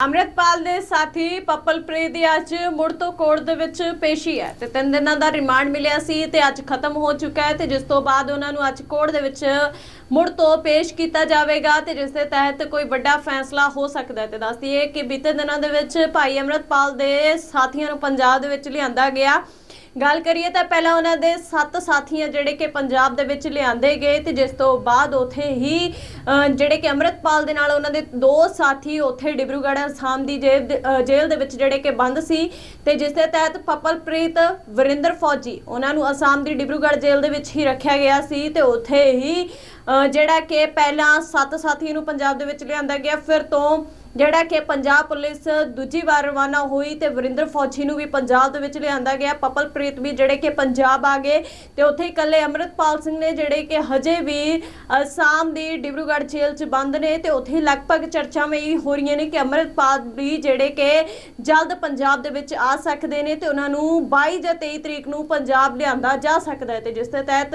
ਅੰਮ੍ਰਿਤਪਾਲ ਦੇ ਸਾਥੀ ਪੱਪਲਪ੍ਰੀਤ ਦੀ ਅੱਜ ਮੁੜ ਤੋਂ ਕੋਰਟ ਦੇ ਵਿੱਚ ਪੇਸ਼ੀ ਹੈ ਤੇ ਤਿੰਨ ਦਿਨਾਂ ਦਾ ਰਿਮਾਂਡ ਮਿਲਿਆ ਸੀ ਤੇ ਅੱਜ ਖਤਮ ਹੋ ਚੁੱਕਾ ਹੈ ਤੇ ਜਿਸ ਤੋਂ ਬਾਅਦ ਉਹਨਾਂ ਨੂੰ ਅੱਜ ਕੋਰਟ ਦੇ ਵਿੱਚ ਮੁੜ ਤੋਂ ਪੇਸ਼ ਕੀਤਾ ਜਾਵੇਗਾ ਤੇ ਜਿਸ ਦੇ ਤਹਿਤ ਕੋਈ ਵੱਡਾ ਫੈਸਲਾ ਹੋ ਸਕਦਾ ਹੈ। ਤੇ ਦੱਸ ਦਈਏ ਕਿ ਬੀਤੇ ਦਿਨਾਂ ਦੇ ਵਿੱਚ ਭਾਈ ਅੰਮ੍ਰਿਤਪਾਲ ਦੇ ਸਾਥੀਆਂ ਨੂੰ ਪੰਜਾਬ ਦੇ ਵਿੱਚ ਲਿਆਂਦਾ ਗਿਆ ਗੱਲ ਕਰੀਏ ਤਾਂ ਪਹਿਲਾਂ ਉਹਨਾਂ ਦੇ ਸੱਤ ਸਾਥੀਆਂ ਜਿਹੜੇ ਕਿ ਪੰਜਾਬ ਦੇ ਵਿੱਚ ਲਿਆਂਦੇ ਗਏ ਤੇ ਜਿਸ ਤੋਂ ਬਾਅਦ ਉਥੇ ਹੀ ਜਿਹੜੇ ਕਿ ਅੰਮ੍ਰਿਤਪਾਲ ਦੇ ਨਾਲ ਉਹਨਾਂ ਦੇ ਦੋ ਸਾਥੀ ਉਥੇ ਡਿਬਰੂਗੜ੍ਹ ਅਸਾਮ ਦੀ ਜੇਲ੍ਹ ਦੇ- ਜੇਲ੍ਹ ਦੇ ਵਿੱਚ ਜਿਹੜੇ ਕਿ ਬੰਦ ਸੀ ਤੇ ਜਿਸ ਦੇ ਤਹਿਤ ਪਪਲਪ੍ਰੀਤ ਵਰਿੰਦਰ ਫੌਜੀ ਉਹਨਾਂ ਨੂੰ ਅਸਾਮ ਦੀ ਡਿਬਰੂਗੜ੍ਹ ਜੇਲ੍ਹ ਦੇ ਵਿੱਚ ਹੀ ਰੱਖਿਆ ਗਿਆ ਸੀ ਤੇ ਉਥੇ ਹੀ ਜਿਹੜਾ ਕਿ ਪਹਿਲਾਂ ਸੱਤ ਸਾਥੀਆਂ ਨੂੰ ਪੰਜਾਬ ਦੇ ਵਿੱਚ ਲਿਆਂਦਾ ਗਿਆ। ਫਿਰ ਤੋਂ ਜਿਹੜਾ ਕਿ ਪੰਜਾਬ ਪੁਲਿਸ ਦੂਜੀ ਵਾਰ ਰਵਾਨਾ ਹੋਈ ਤੇ ਵਰਿੰਦਰ ਫੌਜੀ ਨੂੰ ਵੀ ਪੰਜਾਬ ਦੇ ਵਿੱਚ ਲਿਆਂਦਾ ਗਿਆ। ਪਪਲਪ੍ਰੀਤ ਵੀ ਜਿਹੜੇ ਕਿ ਪੰਜਾਬ ਆ ਗਏ ਤੇ ਉੱਥੇ ਇਕੱਲੇ ਅੰਮ੍ਰਿਤਪਾਲ ਸਿੰਘ ਨੇ ਜਿਹੜੇ ਕਿ ਹਜੇ ਵੀ ਅਸਾਮ ਦੀ ਡਿਬਰੂਗੜ੍ਹ ਜੇਲ੍ਹ 'ਚ ਬੰਦ ਨੇ ਤੇ ਉੱਥੇ ਲਗਭਗ ਚਰਚਾਵਾਂ ਇਹ ਹੋ ਰਹੀਆਂ ਨੇ ਕਿ ਅੰਮ੍ਰਿਤਪਾਲ ਵੀ ਜਿਹੜੇ ਕਿ ਜਲਦ ਪੰਜਾਬ ਦੇ ਵਿੱਚ ਆ ਸਕਦੇ ਨੇ ਤੇ ਉਹਨਾਂ ਨੂੰ 22 ਜਾਂ 23 ਤਰੀਕ ਨੂੰ ਪੰਜਾਬ ਲਿਆਂਦਾ ਜਾ ਸਕਦਾ ਹੈ ਤੇ ਜਿਸ ਦੇ ਤਹਿਤ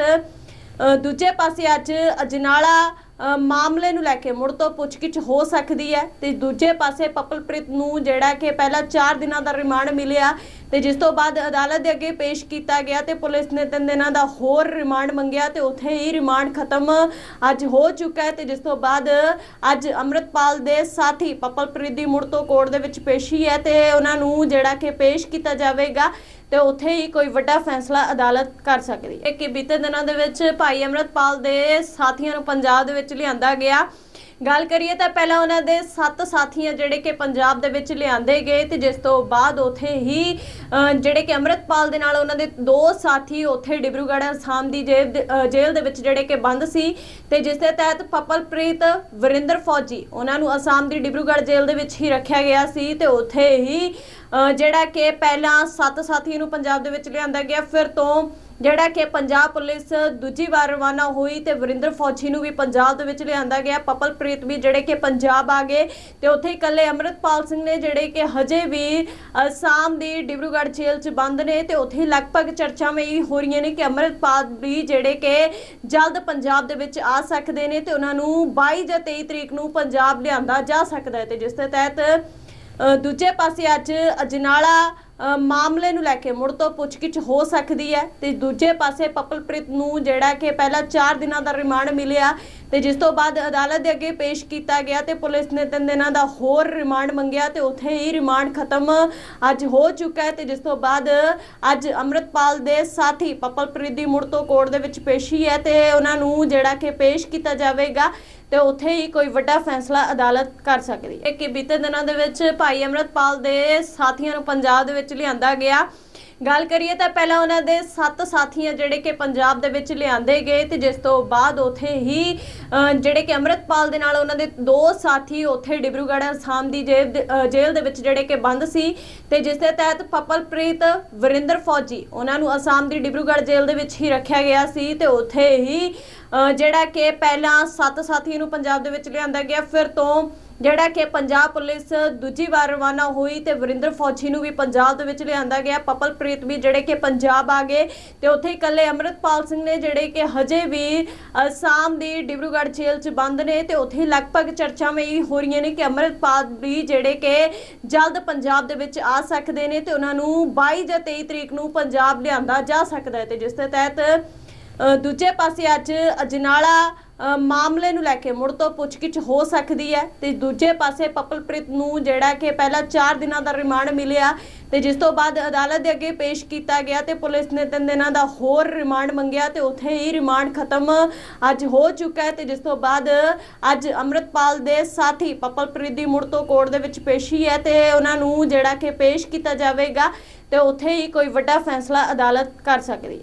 ਦੂਜੇ ਪਾਸੇ ਅੱਜ ਅਜਨਾਲਾ ਮਾਮਲੇ ਨੂੰ ਲੈ ਕੇ ਮੁੜ ਤੋਂ ਪੁੱਛਗਿੱਛ ਹੋ ਸਕਦੀ ਹੈ। ਤੇ ਦੂਜੇ ਪਾਸੇ ਪਪਲਪ੍ਰੀਤ ਨੂੰ ਜਿਹੜਾ ਕਿ ਪਹਿਲਾਂ 4 ਦਿਨਾਂ ਦਾ ਰਿਮਾਂਡ ਮਿਲਿਆ। ਤੇ ਜਿਸ ਤੋਂ ਬਾਅਦ ਅਦਾਲਤ ਦੇ ਅੱਗੇ ਪੇਸ਼ ਕੀਤਾ ਗਿਆ ਤੇ ਪੁਲਿਸ ਨੇ ਤਿੰਨ ਦਿਨਾਂ ਦਾ ਹੋਰ ਰਿਮਾਂਡ ਮੰਗਿਆ ਤੇ ਉੱਥੇ ਹੀ ਰਿਮਾਂਡ ਖਤਮ ਅੱਜ ਹੋ ਚੁੱਕਾ ਹੈ ਤੇ ਜਿਸ ਤੋਂ ਬਾਅਦ ਅੱਜ ਅੰਮ੍ਰਿਤਪਾਲ ਦੇ ਸਾਥੀ ਪਪਲਪ੍ਰੀਤ ਦੀ ਮੁੜ ਤੋਂ ਕੋਰਟ ਦੇ ਵਿੱਚ ਪੇਸ਼ੀ ਹੈ ਤੇ ਉਹਨਾਂ ਨੂੰ ਜਿਹੜਾ ਕਿ ਪੇਸ਼ ਕੀਤਾ ਜਾਵੇਗਾ ਤੇ ਉੱਥੇ ਹੀ ਕੋਈ ਵੱਡਾ ਫੈਸਲਾ ਅਦਾਲਤ ਕਰ ਸਕਦੀ ਹੈ। ਕਿ ਬੀਤੇ ਦਿਨਾਂ ਦੇ ਵਿੱਚ ਭਾਈ ਅਮਰਤਪਾਲ ਦੇ ਸਾਥੀਆਂ ਨੂੰ ਪੰਜਾਬ ਦੇ ਵਿੱਚ ਲਿਆਂਦਾ ਗਿਆ ਗੱਲ ਕਰੀਏ ਤਾਂ ਪਹਿਲਾਂ ਉਹਨਾਂ ਦੇ ਸੱਤ ਸਾਥੀਆਂ ਜਿਹੜੇ ਕਿ ਪੰਜਾਬ ਦੇ ਵਿੱਚ ਲਿਆਂਦੇ ਗਏ ਤੇ ਜਿਸ ਤੋਂ ਬਾਅਦ ਉਥੇ ਹੀ ਜਿਹੜੇ ਕਿ ਅੰਮ੍ਰਿਤਪਾਲ ਦੇ ਨਾਲ ਉਹਨਾਂ ਦੇ ਦੋ ਸਾਥੀ ਉਥੇ ਡਿਬਰੂਗੜ੍ਹ ਅਸਾਮ ਦੀ ਜੇਲ੍ਹ ਦੇ- ਜੇਲ੍ਹ ਦੇ ਵਿੱਚ ਜਿਹੜੇ ਕਿ ਬੰਦ ਸੀ ਤੇ ਜਿਸ ਦੇ ਤਹਿਤ ਪਪਲਪ੍ਰੀਤ ਵਰਿੰਦਰ ਫੌਜੀ ਉਹਨਾਂ ਨੂੰ ਅਸਾਮ ਦੀ ਡਿਬਰੂਗੜ੍ਹ ਜੇਲ੍ਹ ਦੇ ਵਿੱਚ ਹੀ ਰੱਖਿਆ ਗਿਆ ਸੀ ਤੇ ਉਥੇ ਹੀ ਜਿਹੜਾ ਕਿ ਪਹਿਲਾਂ ਸੱਤ ਸਾਥੀਆਂ ਨੂੰ ਪੰਜਾਬ ਦੇ ਵਿੱਚ ਲਿਆਂਦਾ ਗਿਆ। ਫਿਰ ਤੋਂ ਜਿਹੜਾ ਕਿ ਪੰਜਾਬ ਪੁਲਿਸ ਦੂਜੀ ਵਾਰ ਰਵਾਨਾ ਹੋਈ ਤੇ ਵਰਿੰਦਰ ਫੌਜੀ ਨੂੰ ਵੀ ਪੰਜਾਬ ਦੇ ਵਿੱਚ ਲਿਆਂਦਾ ਗਿਆ। ਪਪਲਪ੍ਰੀਤ ਵੀ ਜਿਹੜੇ ਕਿ ਪੰਜਾਬ ਆ ਗਏ ਤੇ ਉੱਥੇ ਇਕੱਲੇ ਅੰਮ੍ਰਿਤਪਾਲ ਸਿੰਘ ਨੇ ਜਿਹੜੇ ਕਿ ਹਜੇ ਵੀ ਅਸਾਮ ਦੀ ਡਿਬਰੂਗੜ੍ਹ ਜੇਲ੍ਹ 'ਚ ਬੰਦ ਨੇ ਤੇ ਉੱਥੇ ਲਗਭਗ ਚਰਚਾਵਾਂ ਇਹ ਹੋ ਰਹੀਆਂ ਨੇ ਕਿ ਅੰਮ੍ਰਿਤਪਾਲ ਵੀ ਜਿਹੜੇ ਕਿ ਜਲਦ ਪੰਜਾਬ ਦੇ ਵਿੱਚ ਆ ਸਕਦੇ ਨੇ ਤੇ ਉਹਨਾਂ ਨੂੰ 22 ਜਾਂ 23 ਤਰੀਕ ਨੂੰ ਪੰਜਾਬ ਲਿਆਂਦਾ ਜਾ ਸਕਦਾ ਹੈ ਤੇ ਜਿਸ ਦੇ ਤਹਿਤ ਦੂਜੇ ਪਾਸੇ ਅੱਜ ਅਜਨਾਲਾ ਮਾਮਲੇ ਨੂੰ ਲੈ ਕੇ ਮੁੜ ਤੋਂ ਪੁੱਛਗਿੱਛ ਹੋ ਸਕਦੀ ਹੈ ਤੇ ਦੂਜੇ ਪਾਸੇ ਪਪਲਪ੍ਰੀਤ ਨੂੰ ਜਿਹੜਾ ਕਿ ਪਹਿਲਾਂ 4 ਦਿਨਾਂ ਦਾ ਰਿਮਾਂਡ ਮਿਲਿਆ ਤੇ ਜਿਸ ਤੋਂ ਬਾਅਦ ਅਦਾਲਤ ਦੇ ਅੱਗੇ ਪੇਸ਼ ਕੀਤਾ ਗਿਆ ਤੇ ਪੁਲਿਸ ਨੇ 3 ਦਿਨਾਂ ਦਾ ਹੋਰ ਰਿਮਾਂਡ ਮੰਗਿਆ ਤੇ ਉੱਥੇ ਹੀ ਰਿਮਾਂਡ ਖਤਮ ਅੱਜ ਹੋ ਚੁੱਕਾ ਹੈ ਤੇ ਜਿਸ ਤੋਂ ਬਾਅਦ ਅੱਜ ਅੰਮ੍ਰਿਤਪਾਲ ਦੇ ਸਾਥੀ ਪਪਲਪ੍ਰੀਤ ਦੀ ਮੁੜ ਤੋਂ ਕੋਰਟ ਦੇ ਵਿੱਚ ਪੇਸ਼ੀ ਹੈ ਤੇ ਉਹਨਾਂ ਨੂੰ ਜਿਹੜਾ ਕਿ ਪੇਸ਼ ਕੀਤਾ ਜਾਵੇਗਾ ਤੇ ਉੱਥੇ ਹੀ ਕੋਈ ਵੱਡਾ ਫੈਸਲਾ ਅਦਾਲਤ ਕਰ ਸਕਦੀ ਹੈ ਕਿ ਬੀਤੇ ਦਿਨਾਂ ਦੇ ਵਿੱਚ ਭਾਈ ਅਮਰਤਪਾਲ ਦੇ ਸਾਥੀਆਂ ਨੂੰ ਪੰਜਾਬ ਦੇ ਵਿੱਚ ਲਿਆਂਦਾ ਗਿਆ। ਗੱਲ ਕਰੀਏ ਤਾਂ ਪਹਿਲਾਂ ਉਹਨਾਂ ਦੇ ਸੱਤ ਸਾਥੀਆਂ ਜਿਹੜੇ ਕਿ ਪੰਜਾਬ ਦੇ ਵਿੱਚ ਲਿਆਂਦੇ ਗਏ ਤੇ ਜਿਸ ਤੋਂ ਬਾਅਦ ਉਥੇ ਹੀ ਜਿਹੜੇ ਕਿ ਅੰਮ੍ਰਿਤਪਾਲ ਦੇ ਨਾਲ ਉਹਨਾਂ ਦੇ ਦੋ ਸਾਥੀ ਉਥੇ ਡਿਬਰੂਗੜ੍ਹ ਅਸਾਮ ਦੀ ਜੇਲ੍ਹ ਦੇ- ਜੇਲ੍ਹ ਦੇ ਵਿੱਚ ਜਿਹੜੇ ਕਿ ਬੰਦ ਸੀ ਤੇ ਜਿਸ ਦੇ ਤਹਿਤ ਪਪਲਪ੍ਰੀਤ ਵਰਿੰਦਰ ਫੌਜੀ ਉਹਨਾਂ ਨੂੰ ਅਸਾਮ ਦੀ ਡਿਬਰੂਗੜ੍ਹ ਜੇਲ੍ਹ ਦੇ ਵਿੱਚ ਹੀ ਰੱਖਿਆ ਗਿਆ ਸੀ ਤੇ ਉਥੇ ਹੀ ਜਿਹੜਾ ਕਿ ਪਹਿਲਾਂ ਸੱਤ ਸਾਥੀਆਂ ਨੂੰ ਪੰਜਾਬ ਦੇ ਵਿੱਚ ਲਿਆਂਦਾ ਗਿਆ। ਫਿਰ ਤੋਂ ਜਿਹੜਾ ਕਿ ਪੰਜਾਬ ਪੁਲਿਸ ਦੂਜੀ ਵਾਰ ਰਵਾਨਾ ਹੋਈ ਤੇ ਵਰਿੰਦਰ ਫੌਜੀ ਨੂੰ ਵੀ ਪੰਜਾਬ ਦੇ ਵਿੱਚ ਲਿਆਂਦਾ ਗਿਆ। ਪਪਲਪ੍ਰੀਤ ਵੀ ਜਿਹੜੇ ਕਿ ਪੰਜਾਬ ਆ ਗਏ ਤੇ ਉੱਥੇ ਇਕੱਲੇ ਅੰਮ੍ਰਿਤਪਾਲ ਸਿੰਘ ਨੇ ਜਿਹੜੇ ਕਿ ਹਜੇ ਵੀ ਅਸਾਮ ਦੀ ਡਿਬਰੂਗੜ੍ਹ ਜੇਲ੍ਹ 'ਚ ਬੰਦ ਨੇ ਤੇ ਉੱਥੇ ਲਗਭਗ ਚਰਚਾਵਾਂ ਇਹ ਹੋ ਰਹੀਆਂ ਨੇ ਕਿ ਅੰਮ੍ਰਿਤਪਾਲ ਵੀ ਜਿਹੜੇ ਕਿ ਜਲਦ ਪੰਜਾਬ ਦੇ ਵਿੱਚ ਆ ਸਕਦੇ ਨੇ ਤੇ ਉਹਨਾਂ ਨੂੰ 22 ਜਾਂ 23 ਤਰੀਕ ਨੂੰ ਪੰਜਾਬ ਲਿਆਂਦਾ ਜਾ ਸਕਦਾ ਹੈ ਤੇ ਜਿਸ ਦੇ ਤਹਿਤ ਦੂਜੇ ਪਾਸੇ ਅੱਜ ਅਜਨਾਲਾ ਮਾਮਲੇ ਨੂੰ ਲੈ ਕੇ ਮੁੜ ਤੋਂ ਪੁੱਛਗਿੱਛ ਹੋ ਸਕਦੀ ਹੈ ਤੇ ਦੂਜੇ ਪਾਸੇ ਪਪਲਪ੍ਰੀਤ ਨੂੰ ਜਿਹੜਾ ਕਿ ਪਹਿਲਾਂ 4 ਦਿਨਾਂ ਦਾ ਰਿਮਾਂਡ ਮਿਲਿਆ ਤੇ ਜਿਸ ਤੋਂ ਬਾਅਦ ਅਦਾਲਤ ਦੇ ਅੱਗੇ ਪੇਸ਼ ਕੀਤਾ ਗਿਆ ਤੇ ਪੁਲਿਸ ਨੇ 3 ਦਿਨਾਂ ਦਾ ਹੋਰ ਰਿਮਾਂਡ ਮੰਗਿਆ ਤੇ ਉੱਥੇ ਹੀ ਰਿਮਾਂਡ ਖਤਮ ਅੱਜ ਹੋ ਚੁੱਕਾ ਹੈ ਤੇ ਜਿਸ ਤੋਂ ਬਾਅਦ ਅੱਜ ਅੰਮ੍ਰਿਤਪਾਲ ਦੇ ਸਾਥੀ ਪਪਲਪ੍ਰੀਤ ਦੀ ਮੁੜ ਤੋਂ ਕੋਰਟ ਦੇ ਵਿੱਚ ਪੇਸ਼ੀ ਹੈ ਤੇ ਉਹਨਾਂ ਨੂੰ ਜਿਹੜਾ ਕਿ ਪੇਸ਼ ਕੀਤਾ ਜਾਵੇਗਾ ਤੇ ਉੱਥੇ ਹੀ ਕੋਈ ਵੱਡਾ ਫੈਸਲਾ ਅਦਾਲਤ ਕਰ ਸਕਦੀ